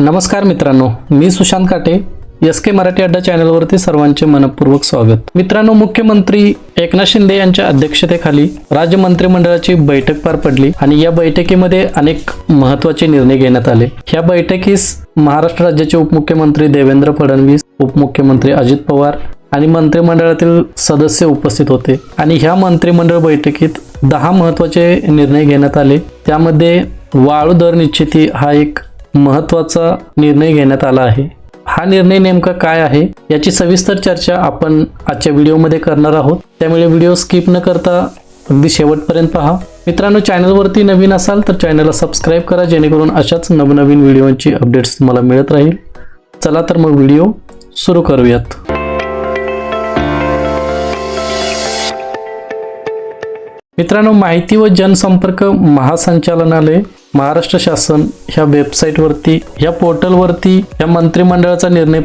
नमस्कार मित्रांनो मी सुशांत काटे एस के मराठी अड्डा चॅनलवरती सर्वांचे मनपूर्वक स्वागत. मित्रांनो मुख्यमंत्री एकनाथ शिंदे यांच्या अध्यक्षतेखाली राज्य मंत्रिमंडळाची बैठक पार पडली आणि या बैठकीमध्ये अनेक महत्त्वाचे निर्णय घेण्यात आले. ह्या बैठकीस महाराष्ट्र राज्याचे उपमुख्यमंत्री देवेंद्र फडणवीस उपमुख्यमंत्री अजित पवार आणि मंत्रिमंडळातील सदस्य उपस्थित होते. आणि ह्या मंत्रिमंडळ बैठकीत दहा महत्त्वाचे निर्णय घेण्यात आले. त्यामध्ये वाळू दर निश्चिती हा एक महत्त्वाचा निर्णय घेण्यात आला आहे. हा निर्णय नेमका काय आहे याची सविस्तर चर्चा आपण आजच्या व्हिडिओमध्ये करणार आहोत. त्यामुळे व्हिडिओ स्किप न करता अगदी शेवटपर्यंत पहा. मित्रांनो चॅनलवरती नवीन असाल तर चॅनलला सबस्क्राईब करा जेणेकरून अशाच नवनवीन व्हिडिओची अपडेट्स तुम्हाला मिळत राहील. चला तर मग व्हिडिओ सुरू करूयात. मित्रांनो माहिती व जनसंपर्क महासंचालनालय महाराष्ट्र शासन ह्या वेबसाईटवरती ह्या पोर्टलवरती या मंत्रिमंडळाचा निर्णय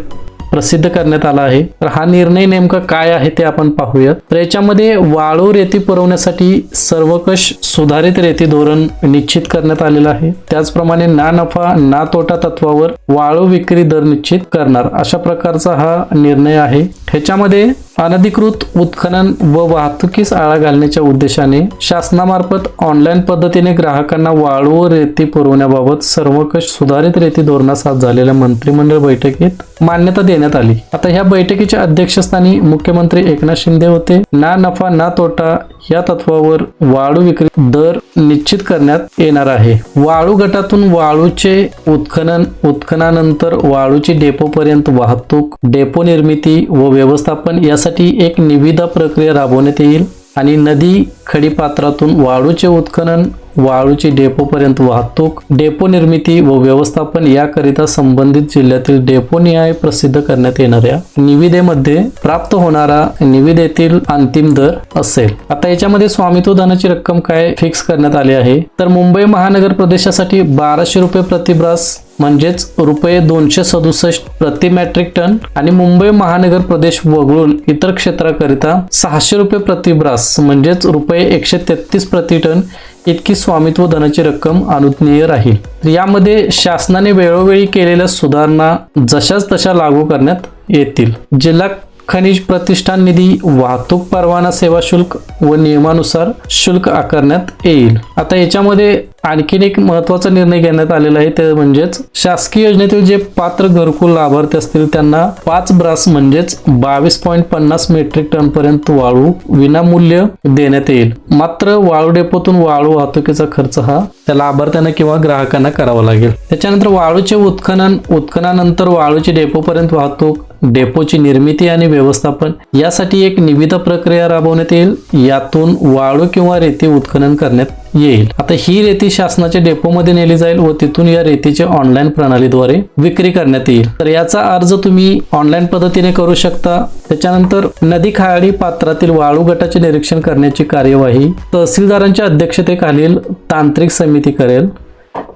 प्रसिद्ध करण्यात आला आहे. तर हा निर्णय नेमका काय आहे ते आपण पाहूयात. तर याच्यामध्ये वाळू रेती पुरवण्यासाठी सर्वकष सुधारित रेती धोरण निश्चित करण्यात आलेलं आहे. त्याचप्रमाणे ना नफा ना तोटा तत्वावर वाळू विक्री दर निश्चित करणार अशा प्रकारचा हा निर्णय आहे. ह्याच्यामध्ये अनधिकृत उत्खनन व वाहतुकीस आळा घालण्याच्या उद्देशाने शासनामार्फत ऑनलाईन पद्धतीने ग्राहकांना वाळू व रेती पुरवण्याबाबत सर्वकष सुधारित रेती धोरणास आज झालेल्या मंत्रिमंडळ बैठकीत मान्यता देण्यात आली. आता ह्या बैठकीच्या अध्यक्षस्थानी मुख्यमंत्री एकनाथ शिंदे होते. ना नफा ना तोटा या तत्वावर वाळू विक्री दर निश्चित करण्यात येणार आहे. वाळू गटातून वाळूचे उत्खनन उत्खनानंतर वाळूची डेपो पर्यंत वाहतूक डेपो निर्मिती व व्यवस्थापन यासाठी एक निविदा प्रक्रिया राबवण्यात येईल आणि नदी खडीपात्रातून वाळूचे उत्खनन वाळूची डेपोपर्यंत वाहतूक डेपो निर्मिती व व्यवस्थापन याकरिता संबंधित जिल्ह्यातील डेपो न्याय प्रसिद्ध करण्यात येणाऱ्या निविदेमध्ये प्राप्त होणारा निविदेतील अंतिम दर असेल. आता याच्यामध्ये स्वामित्व दानाची रक्कम काय फिक्स करण्यात आली आहे? तर मुंबई महानगर प्रदेशासाठी बाराशे रुपये प्रतिब्रास म्हणजेच रुपये दोनशे सदुसष्ट प्रति मॅट्रिक टन आणि मुंबई महानगर प्रदेश वगळून इतर क्षेत्राकरिता सहाशे रुपये प्रतिब्रास म्हणजेच रुपये एकशे तेहतीस प्रति टन इतकी स्वामित्व धनाची रक्कम अनुज्ञेय राहील. तर यामध्ये शासनाने वेळोवेळी केलेल्या सुधारणा जशाच तशा लागू करण्यात येतील. जिल्हा खनिज प्रतिष्ठान निधी वाहतूक परवाना सेवा शुल्क व नियमानुसार शुल्क आकारण्यात येईल. आता याच्यामध्ये आणखीन एक महत्त्वाचा निर्णय घेण्यात आलेला आहे ते म्हणजेच शासकीय योजनेतील जे पात्र घरकुल लाभार्थी असतील त्यांना पाच ब्रास म्हणजेच बावीस पॉईंट पन्नास मेट्रिक टन पर्यंत वाळू विनामूल्य देण्यात येईल. मात्र वाळू डेपोतून वाळू वाहतुकीचा खर्च हा त्या लाभार्थ्यांना किंवा ग्राहकांना करावा लागेल. त्याच्यानंतर वाळूचे उत्खनन उत्खनानंतर वाळूची डेपोपर्यंत वाहतूक डेपोची निर्मिती आणि व्यवस्थापन यासाठी एक निविदा प्रक्रिया राबवण्यात येईल. यातून वाळू किंवा रेती उत्खनन करण्यात येईल. आता ही रेती शासनाच्या डेपोमध्ये नेली जाईल व तिथून या रेतीचे ऑनलाईन प्रणालीद्वारे विक्री करण्यात येईल. तर याचा अर्ज तुम्ही ऑनलाईन पद्धतीने करू शकता. त्याच्यानंतर नदी खाडी पात्रातील वाळू गटाचे निरीक्षण करण्याची कार्यवाही तहसीलदारांच्या अध्यक्षतेखालील तांत्रिक समिती करेल.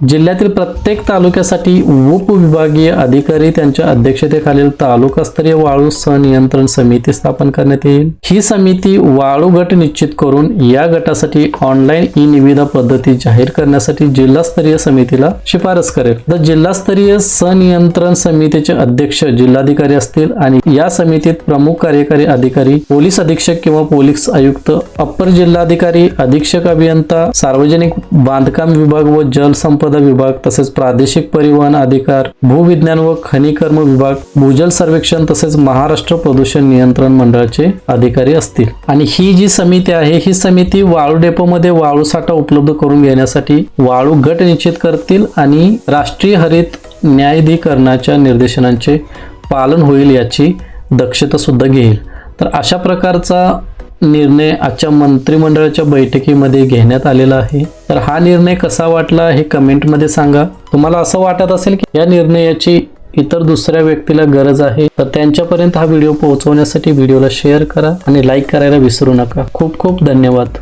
जिल्ह्यातील प्रत्येक तालुक्यासाठी उपविभागीय अधिकारी त्यांच्या अध्यक्षतेखालील तालुकास्तरीय वाळू संनियंत्रण समिती स्थापन करण्यात येईल. ही समिती वाळू गट निश्चित करून या गटासाठी ऑनलाईन ई निविदा पद्धती जाहीर करण्यासाठी जिल्हास्तरीय समितीला शिफारस करेल. तर जिल्हास्तरीय संनियंत्रण समितीचे अध्यक्ष जिल्हाधिकारी असतील आणि या समितीत प्रमुख कार्यकारी अधिकारी पोलीस अधीक्षक किंवा पोलीस आयुक्त अप्पर जिल्हाधिकारी अधीक्षक अभियंता सार्वजनिक बांधकाम विभाग व जलसंपदा विभाग तसेच प्रादेशिक परिवहन अधिकार भूविज्ञान व खनिकर्म विभाग भूजल सर्वेक्षण तसेच महाराष्ट्र प्रदूषण नियंत्रण मंडळाचे अधिकारी असतील. आणि ही जी समिती आहे ही समिती वाळू डेपोमध्ये वाळू साठा उपलब्ध करून घेण्यासाठी वाळू गट निश्चित करतील आणि राष्ट्रीय हरित न्यायाधिकरणाच्या निर्देशनांचे पालन होईल याची दक्षता सुद्धा घेईल. तर अशा प्रकारचा निर्णय आजच्या मंत्रिमंडळाच्या बैठकीमध्ये घेण्यात आलेला आहे. तर हा निर्णय कसा वाटला हे कमेंटमध्ये सांगा. तुम्हाला असं वाटत असेल की या निर्णयाची इतर दुसऱ्या व्यक्तीला गरज आहे तर त्यांच्यापर्यंत हा व्हिडिओ पोहोचवण्यासाठी व्हिडिओला शेअर करा आणि लाईक करायला विसरू नका. खूप खूप धन्यवाद.